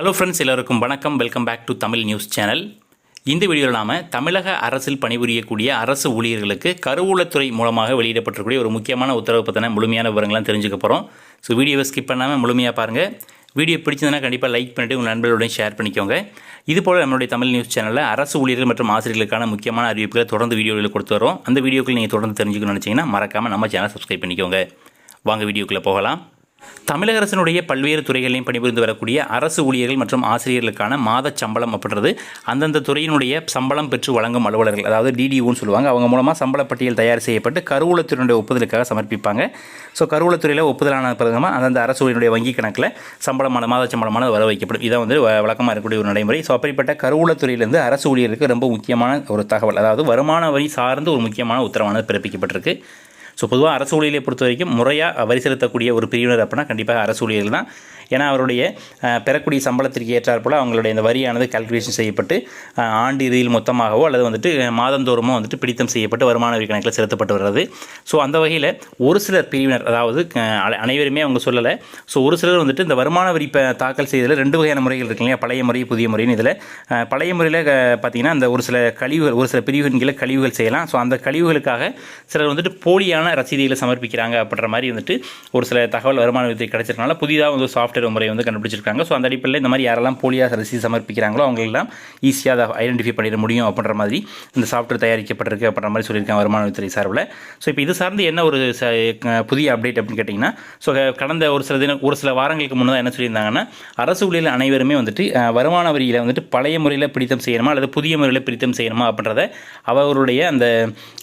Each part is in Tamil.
ஹலோ ஃப்ரெண்ட்ஸ் எல்லோருக்கும் வணக்கம். Welcome back to Tamil news channel இந்த வீடியோவில் நாம் தமிழக அரசில் பணிபுரியக்கூடிய அரசு ஊழியர்களுக்கு கருவூலத்துறை மூலமாக வெளியிடப்பட்டிருக்கக்கூடிய ஒரு முக்கியமான உத்தரவு பற்றின முழுமையான விவரங்கள்லாம் தெரிஞ்சுக்க போகிறோம் ஸோ வீடியோவை ஸ்கிப் பண்ணாமல் முழுமையாக பாருங்கள் வீடியோ பிடிச்சதுன்னா கண்டிப்பாக லைக் பண்ணிவிட்டு உங்கள் நண்பர்களுடன் ஷேர் பண்ணிக்கோங்க. இது போல் நம்மளுடைய தமிழ் நியூஸ் சேனலில் அரசு ஊழியர்கள் மற்றும் ஆசிரியர்களுக்கான முக்கியமான அறிவிப்புகளை தொடர்ந்து வீடியோவில் கொடுத்து வரோம். அந்த வீடியோக்கள் நீங்கள் தொடர்ந்து தெரிஞ்சுக்கணும்னு நினச்சிங்கன்னா மறக்காமல் நம்ம சேனல் சப்ஸ்கிரைப் பண்ணிக்கோங்க. வாங்க வீடியோக்குள்ளே போகலாம். தமிழக அரசினுடைய பல்வேறு துறைகளையும் பணிபுரிந்து வரக்கூடிய அரசு ஊழியர்கள் மற்றும் ஆசிரியர்களுக்கான மாத சம்பளம் அப்படின்றது அந்தந்த துறையினுடைய சம்பளம் பெற்று வழங்கும் அலுவலர்கள் அதாவது டிடிஓன்னு சொல்லுவாங்க. அவங்க மூலமாக சம்பள பட்டியல் தயார் செய்யப்பட்டு கருவூலத்துறையினுடைய ஒப்புதலுக்காக சமர்ப்பிப்பாங்க. ஸோ கருவூலத்துறையில் ஒப்புதலான பிறகுமா அந்தந்த அரசு ஊழியனுடைய வங்கி கணக்கில் சம்பளமான மாத சம்பளமானது வர வைக்கப்படும் இதான் வந்து வழக்கமாக இருக்கக்கூடிய ஒரு நடைமுறை. ஸோ அப்படிப்பட்ட கருவூலத்துறையிலிருந்து அரசு ஊழியருக்கு ரொம்ப முக்கியமான ஒரு தகவல். அதாவது வருமான வரி சார்ந்து ஒரு முக்கியமான உத்தரவானது பிறப்பிக்கப்பட்டிருக்கு. ஸோ பொதுவாக அரசு ஊழியரை பொறுத்த வரைக்கும் முறையாக வரி செலுத்தக்கூடிய ஒரு பிரிவினர் அப்படின்னா கண்டிப்பாக அரசு ஊழியர்கள் தான். ஏன்னா அவருடைய பெறக்கூடிய சம்பளத்திற்கு ஏற்றாற்போல் அவங்களுடைய இந்த வரியானது கால்குலேஷன் செய்யப்பட்டு ஆண்டு இறுதியில் மொத்தமாகவோ அல்லது வந்துட்டு மாதந்தோறுமோ வந்துட்டு பிடித்தம் செய்யப்பட்டு வருமான வரி கணக்கில் செலுத்தப்பட்டு வருகிறது ஸோ அந்த வகையில் ஒரு சிலர் பிரிவினர் அதாவது அனைவருமே அவங்க சொல்லலை. ஸோ ஒரு சிலர் வந்துட்டு இந்த வருமான வரி தாக்கல் செய்ததில் ரெண்டு வகையான முறைகள் இருக்கு இல்லையா? பழைய முறை புதிய முறைன்னு இதில். பழைய முறையில் பார்த்தீங்கன்னா அந்த ஒரு சில கழிவுகள் ஒரு சில பிரிவுகளின் கழிவுகள் செய்யலாம். ஸோ அந்த கழிவுகளுக்காக சிலர் வந்துட்டு போலியான ரசீதுகளை சமர்ப்பிக்கிறாங்க அப்படின்ற மாதிரி வந்துட்டு ஒரு சில தகவல் வருமான வரி கிடைச்சிருக்கனால புதிதாக வந்து சாஃப்ட்வேர் முறை வந்து கண்டுபிடிச்சிருக்காங்க. ஸோ அந்த அடிப்படையில் இந்த மாதிரி யாரெல்லாம் போலியாக ரசீது சமர்ப்பிக்கிறாங்களோ அவங்களெல்லாம் ஈஸியாக அதை ஐடென்டிஃபை பண்ணிட முடியும் அப்படின்ற மாதிரி இந்த சாஃப்ட்வேர் தயாரிக்கப்பட்டிருக்கு அப்படின்ற மாதிரி சொல்லியிருக்காங்க வருமான வரித்துறை சார்பில். ஸோ இப்போ இது சார்ந்து என்ன ஒரு ச- புதிய அப்டேட் அப்படின்னு கேட்டிங்கன்னா ஸோ கடந்த ஒரு சில தினம் ஒரு சில வாரங்களுக்கு முன்னதாக என்ன சொல்லியிருந்தாங்கன்னா அரசு ஊழியர்கள் அனைவருமே வந்துட்டு வருமான வரியில் வந்துட்டு பழைய முறையில் பிடித்தம் செய்யணுமா அல்லது புதிய முறையில் பிடித்தம் செய்யணுமா அப்படின்றத அவருடைய அந்த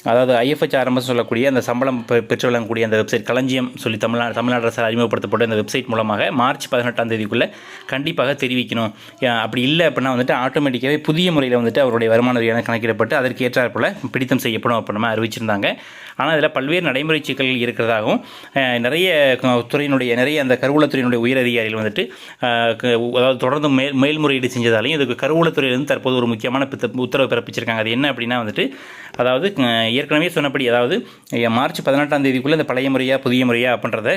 அதாவது ஐஎஃப்ஹெச் ஆரம்பம் சொல்லக்கூடிய அந்த சம்பளம் பெ- பெற்று வழங்கக்கூடிய அந்த வெப்சைட் களஞ்சியம் சொல்லி தமிழ்நாடு தமிழ்நாடு அரசால் அறிமுகப்படுத்தப்பட்ட அந்த வெப்சைட் மூலமாக மார்ச் பதினெட்டாம் தேதிக்குள்ளே கண்டிப்பாக தெரிவிக்கணும். அப்படி இல்லை அப்படின்னா வந்துட்டு ஆட்டோமேட்டிக்காகவே புதிய முறையில் வந்துட்டு அவருடைய வருமான வரியான கணக்கிடப்பட்டு அதற்கு ஏற்றாற் போல பிடித்தம் செய்யப்படும் அப்படின்னு அறிவிச்சிருந்தாங்க. ஆனால் இதில் பல்வேறு நடைமுறை சிக்கல்கள் இருக்கிறதாகவும் நிறைய துறையினுடைய நிறைய அந்த கருவூலத்துறையினுடைய உயர் அதிகாரிகள் வந்துட்டு அதாவது தொடர்ந்து மேல் மேல்முறையீடு செஞ்சதாலையும் இதுக்கு கருவூலத்துறையிலிருந்து தற்போது ஒரு முக்கியமான உத்தரவு பிறப்பிச்சிருக்காங்க. அது என்ன அப்படின்னா வந்துட்டு அதாவது ஏற்கனவே சொன்னபடி அதாவது மார்ச் பதினெட்டாம் தேதிக்குள்ளே இந்த பழைய முறையாக புதிய முறையா அப்படின்றத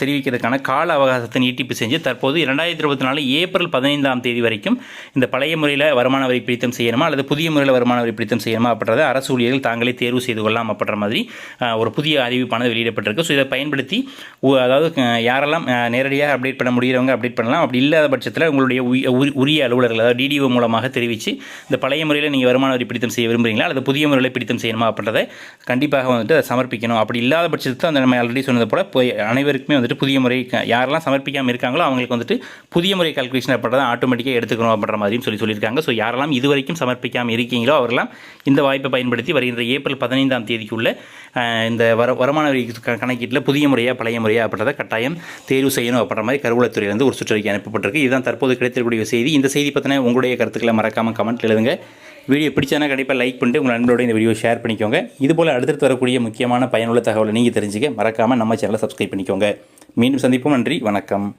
தெரிவிக்கிறதுக்கான கால அவகாசத்தை நீட்டிப்பு செஞ்சு தற்போது இரண்டாயிரத்தி இருபத்தி நாலு ஏப்ரல் பதினைந்தாம் தேதி வரைக்கும் இந்த பழைய முறையில் வருமான வரி பிடித்தம் செய்யணுமா அல்லது புதிய முறையில் வருமான வரி பிடித்தம் செய்யணுமா அப்படின்றத அரசு ஊழியர்கள் தாங்களே தேர்வு செய்து கொள்ளலாம் அப்படின்ற மாதிரி ஒரு புதிய அறிவிப்பானது வெளியிடப்பட்டிருக்கு. ஸோ இதை பயன்படுத்தி அதாவது யாரெல்லாம் நேரடியாக அப்டேட் பண்ண முடிகிறவங்க அப்டேட் பண்ணலாம். அப்படி இல்லாத பட்சத்தில் உங்களுடைய உரிய அலுவலர்கள் அதாவது டிடிஓ மூலமாக தெரிவித்து இந்த பழைய முறையில் நீங்கள் வருமான வரி பிடித்தம் செய்ய விரும்புகிறீங்களா அல்லது புதிய முறையில் பிடித்தம் செய்யணுமா அப்படின்றத கண்டிப்பாக வந்துட்டு அதை சமர்ப்பிக்கணும். அப்படி இல்லாத பட்சத்தில் அந்த நம்ம ஆல்ரெடி சொன்னது போல் போய் அனைவருக்குமே வந்துட்டு புதிய முறை யாரெல்லாம் சமர்ப்பிக்காமல் இருக்காங்களோ அவங்களுக்கு வந்துட்டு புதிய முறை கால்குலேஷன் அப்படின்றத ஆட்டோமேட்டிக்காக எடுத்துக்கணும் அப்படின்ற மாதிரியும் சொல்லி சொல்லியிருக்காங்க. ஸோ யாரெல்லாம் இதுவரைக்கும் சமர்ப்பிக்காமல் இருக்கீங்களோ அவரெல்லாம் இந்த வாய்ப்பை பயன்படுத்தி வருகின்ற ஏப்ரல் பதினைந்தாம் தேதிக்குள்ளே இந்த வர வருமான வரி க- கணக்கீட்டில் புதிய முறையாக பழைய முறையாக அப்படின்றத கட்டாயம் தேர்வு செய்யணும் அப்படின்ற மாதிரி கருவூலத்துறையிலிருந்து ஒரு சுற்றறிக்கை அனுப்பப்பட்டிருக்கு. இதுதான் தற்போது கிடைத்திருக்கக்கூடிய செய்தி. இந்த செய்தி பற்றின உங்களுடைய கருத்துக்களை மறக்காமல் கமெண்ட் எழுதுங்க. வீடியோ பிடிச்சானா கண்டிப்பாக லைக் பண்ணிட்டு உங்கள் நண்பரோட இந்த வீடியோ ஷேர் பண்ணிக்கோங்க. இதுபோல் அடுத்தடுத்து வரக்கூடிய முக்கியமான பயனுள்ள தகவலை நீங்கள் தெரிஞ்சுக்க மறக்காமல் நம்ம சேனலை சப்ஸ்கிரைப் பண்ணிக்கோங்க. மீண்டும் சந்திப்போம். நன்றி. வணக்கம்.